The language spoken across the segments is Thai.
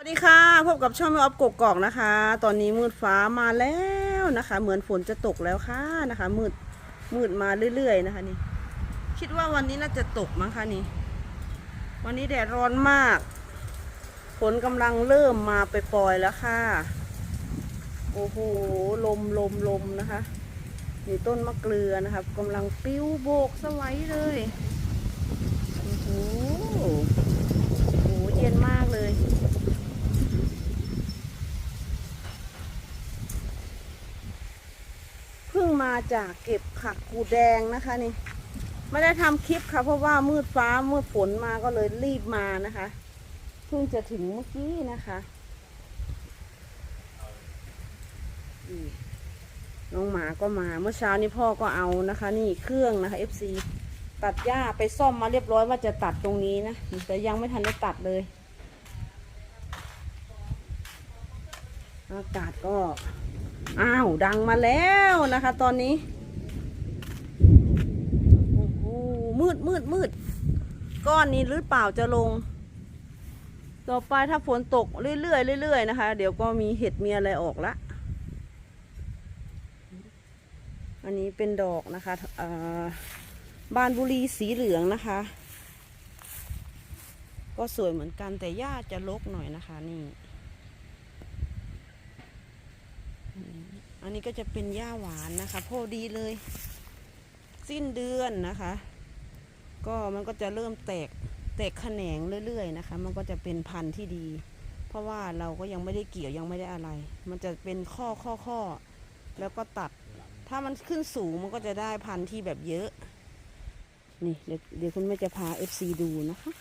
สวัสดีค่ะพบกับช่องแม่ออฟกกอกนะคะ ตอนนี้มืดฟ้ามาแล้วนะคะ เหมือนฝนจะตกแล้วค่ะนะคะ มืดมืดมาเรื่อยๆนะคะนี่ คิดว่าวันนี้น่าจะตกมั้งคะนี่ วันนี้แดดร้อนมากฝนกำลังเริ่มมาไปปล่อยแล้วค่ะ โอ้โหลมลมลมนะคะนี่ต้นมะเกลือนะคะกำลังปิ้วโบกสวัยเลยโอ้โหโอ้โหเย็นมากเลย เพิ่ง มาจากเก็บผักกูแดงนะคะนี่ไม่ได้ทำคลิปค่ะ เพราะว่ามืดฟ้ามืดฝนมาก็เลยรีบมานะคะเพิ่งจะถึงเมื่อกี้นะคะน้องหมาก็มาเมื่อเช้านี้พ่อก็เอานะคะ นี่เครื่องนะคะ FC ตัดหญ้าไปซ่อมมาเรียบร้อยว่าจะตัดตรงนี้นะแต่ยังไม่ทันได้ตัดเลย อากาศก็ อ้าวดังมาแล้วนะคะ ตอนนี้โอ้โหมืดมืดมืดก้อนนี้หรือเปล่าจะลง ต่อไปถ้าฝนตกเรื่อยๆเรื่อยๆนะคะ เดี๋ยวก็มีเห็ดมีอะไรออกละอันนี้เป็นดอกนะคะบานบุรีสีเหลืองนะคะ ก็สวยเหมือนกันแต่หญ้าจะรกหน่อยนะคะนี่ อันนี้ก็จะเป็นหญ้าหวานนะคะพอดีเลย สิ้นเดือนนะคะ ก็มันก็จะเริ่มแตกแตกแขนงเรื่อยๆนะคะ มันก็จะเป็นพันธุ์ที่ดี เพราะว่าเราก็ยังไม่ได้เกี่ยวยังไม่ได้อะไร มันจะเป็นข้อข้อข้อแล้วก็ตัด ถ้ามันขึ้นสูงมันก็จะได้พันธุ์ที่แบบเยอะ นี่เดี๋ยวเดี๋ยวคุณแม่จะพา FC ดูนะคะ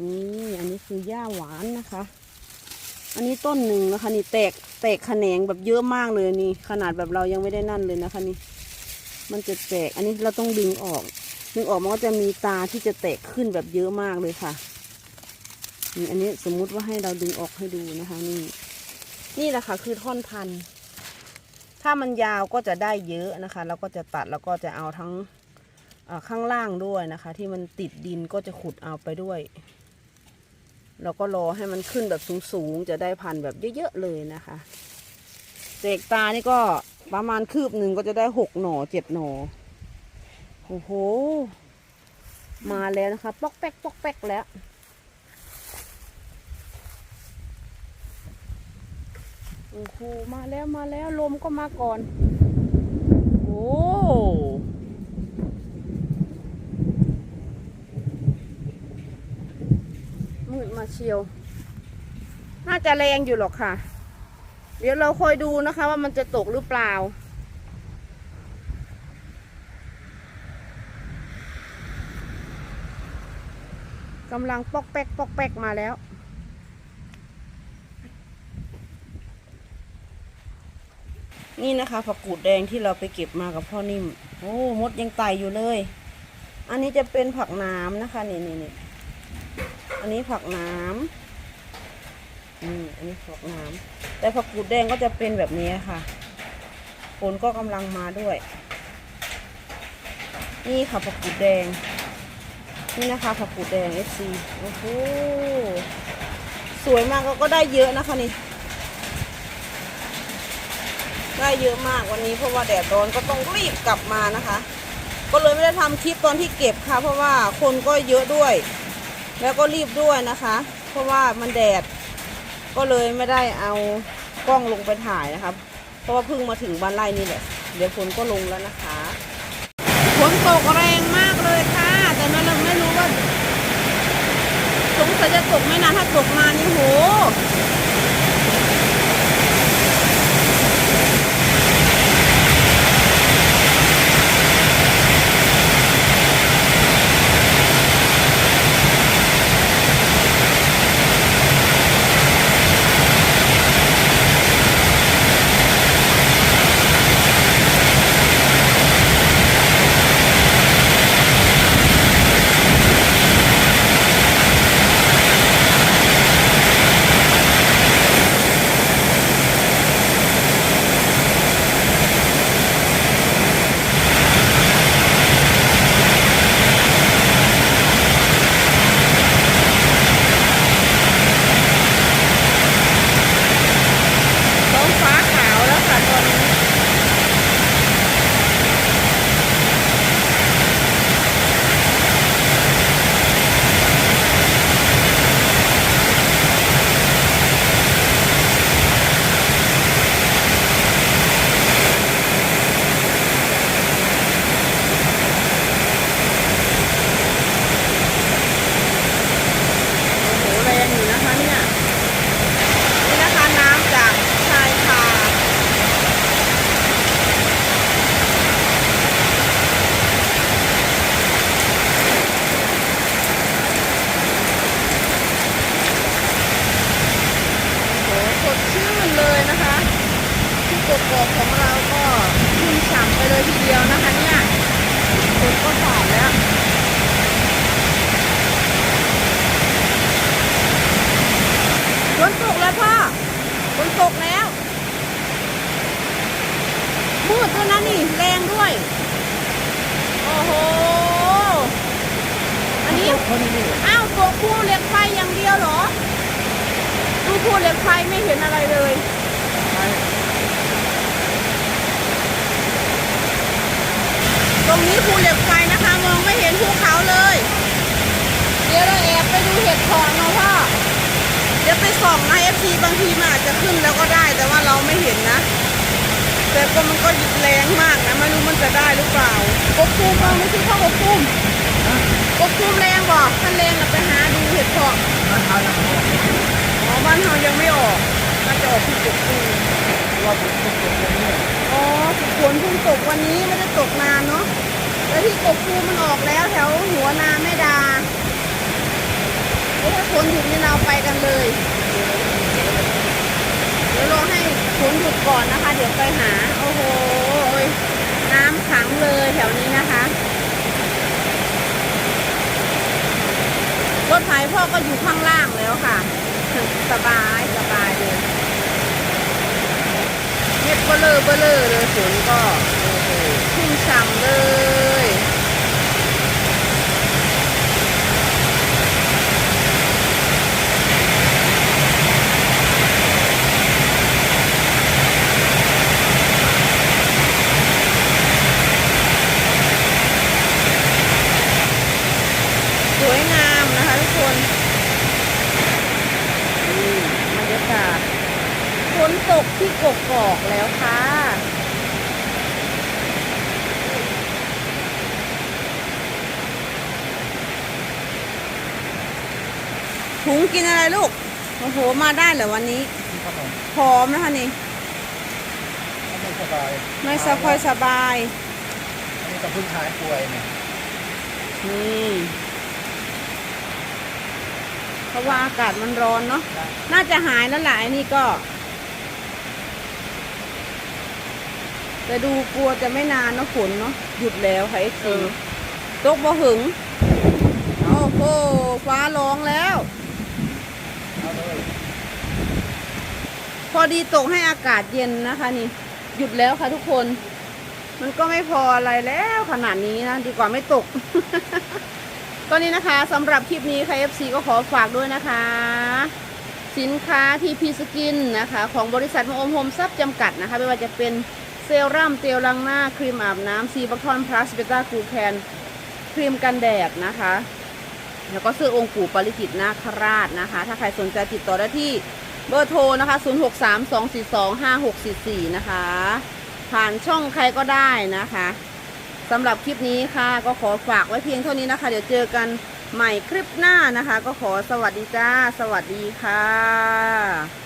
นี่อันนี้คือหญ้าหวานนะคะ อันนี้ต้นหนึ่งนะคะนี่แตกแตกแขนงแบบเยอะมากเลยนี่ ขนาดแบบเรายังไม่ได้นั่นเลยนะคะนี่ มันจะแตก อันนี้เราต้องดึงออก ดึงออกมันก็จะมีตาที่จะแตกขึ้นแบบเยอะมากเลยค่ะนี่อันนี้สมมุติว่าให้เราดึงออกให้ดูนะคะ นี่ นี่แหละค่ะคือท่อนพันธุ์ถ้ามันยาวก็จะได้เยอะนะคะ แล้วก็จะตัดแล้วก็จะเอาทั้งข้างล่างด้วยนะคะ ที่มันติดดินก็จะขุดเอาไปด้วย เราก็รอให้มันขึ้นแบบสูงๆ จะได้พันธุ์แบบเยอะๆเลยนะคะเสกตานี่ก็ประมาณคืบหนึ่งก็จะได้หกหน่อเจ็ดหน่อโอ้โห มาแล้วนะคะ ปอกแป๊กปอกแป๊กแล้ว โอ้โห มาแล้วมาแล้วลมก็มาก่อน โอ้ มาเชียว น่าจะแรงอยู่หรอกค่ะ เดี๋ยวเราคอยดูนะคะว่ามันจะตกหรือเปล่า กำลังปอกแป๊กปอกแป๊กมาแล้วนี่นะคะผักกูดแดงที่เราไปเก็บมากับพ่อนิ่ม โอ้ มดยังไต่อยู่เลย อันนี้จะเป็นผักน้ำนะคะ นี่นี่นี่ อันนี้ผักน้ำอืมอันนี้ผักน้ำแต่ผักกูดแดงก็จะเป็นแบบนี้ค่ะฝนก็กำลังมาด้วย นี่ค่ะผักกูดแดง นี่นะคะผักกูดแดง FC โอ้โหสวยมากก็ได้เยอะนะคะนี่ได้เยอะมากวันนี้เพราะว่าแดดร้อนก็ต้องรีบกลับมานะคะ ก็เลยไม่ได้ทำคลิปตอนที่เก็บค่ะ เพราะว่าคนก็เยอะด้วย แล้วก็รีบด้วยนะคะ เพราะว่ามันแดดก็เลยไม่ได้เอากล้องลงไปถ่ายนะครับ เพราะว่าเพิ่งมาถึงบ้านไร่นี่แหละ เดี๋ยวฝนก็ลงแล้วนะคะฝนตกแรงมากเลยค่ะ แต่ไม่รู้ไม่รู้ว่าสงสัยจะตกไหมนะถ้าตกมานี่โห กกอกของเราก็ชุ่มฉ่ำไปเลยทีเดียวนะคะเนี่ยฝนก็ขาดแล้วฝนตกแล้วพ่อฝนตกแล้วมืดด้วยนะนี่แรงด้วย โอ้โห อันนี้คนนอ้าวตัวภูเหล็กไฟอย่างเดียวเหรอดูภูเหล็กไฟไม่เห็นอะไรเลย ตรงนี้ภูเหล็กไฟนะคะ มองไม่เห็นภูเขาเลย เดี๋ยวเราแอบไปดูเห็ดถอนเนาะพ่อเดี๋ยวไปส่องนะเอฟซีบางทีมันอาจจะขึ้นแล้วก็ได้ แต่ว่าเราไม่เห็นนะแต่ก็มันก็ยิบแรงมากนะไม่รู้มันจะได้หรือเปล่ากบคูมมองไม่ใช่เข้ากบคูมกบคูมแรงบอกถ้าแรงเราไปหาดูเห็ดถอนมาทานแล้วอ๋อบ้านเรายังไม่ออกน่าจะออกที่กบคูม ว่าผมตกตรงนี้อ๋อฝนเพิ่งตกวันนี้ไม่ได้ตกนานเนาะแล้วที่กบคูมันออกแล้วแถวหัวนาแม่ดาถ้าฝนหยุดนี่เราไปกันเลย เดี๋ยวรอให้ฝนหยุดก่อนนะคะ เดี๋ยวไปหา โอ้โหยน้ำขังเลยแถวนี้นะคะรถไถพ่อก็อยู่ข้างล่างแล้วค่ะ สบาย เม็ดเบลอเบลอเลยฝนก็โอ้โหชุ่มฉ่ำเลย สวยงามนะคะทุกคนนี่บรรยากาศ ฝนตกที่กกอกแล้วค่ะ ถุงกินอะไรลูก โอ้โห มาได้เหรอวันนี้ที่ขนมพร้อมนะคะนี่ ไม่สบายไม่สบายสบาย นี่ก็เพิ่งหายป่วยเนี่ยนี่เพราะว่าอากาศมันร้อนเนาะ น่าจะหายแล้วแหละไอ้นี่ก็ แต่ดูกลัวจะไม่นานเนอะฝนเนาะ หยุดแล้วค่ะเอ็กซีตกบ่หึง โอ้โห ฟ้าร้องแล้วเอาเลย พอดีตกให้อากาศเย็นนะคะนี่ หยุดแล้วค่ะทุกคน มันก็ไม่พออะไรแล้วขนาดนี้นะ ดีกว่าไม่ตก ก็นี่นะคะสำหรับคลิปนี้ค่ะ FC ก็ขอฝากด้วยนะคะ สินค้าที่พีสกินนะคะ ของบริษัทมอมโฮมซับจำกัดนะคะไม่ว่าจะเป็นเซรั่มเจลล้างหน้า ครีมอาบน้ำซีบัคทอนพลัสเบต้ากูแคนครีมกันแดดนะคะ แล้วก็เสื้อองค์ปู่ปาริจิตนาคราชนะคะ ถ้าใครสนใจติดต่อได้ที่เบอร์โทรนะคะ 0632425644 นะคะ ผ่านช่องใครก็ได้นะคะสำหรับคลิปนี้ค่ะ ก็ขอฝากไว้เพียงเท่านี้นะคะ เดี๋ยวเจอกันใหม่คลิปหน้านะคะ ก็ขอสวัสดีจ้า สวัสดีค่ะ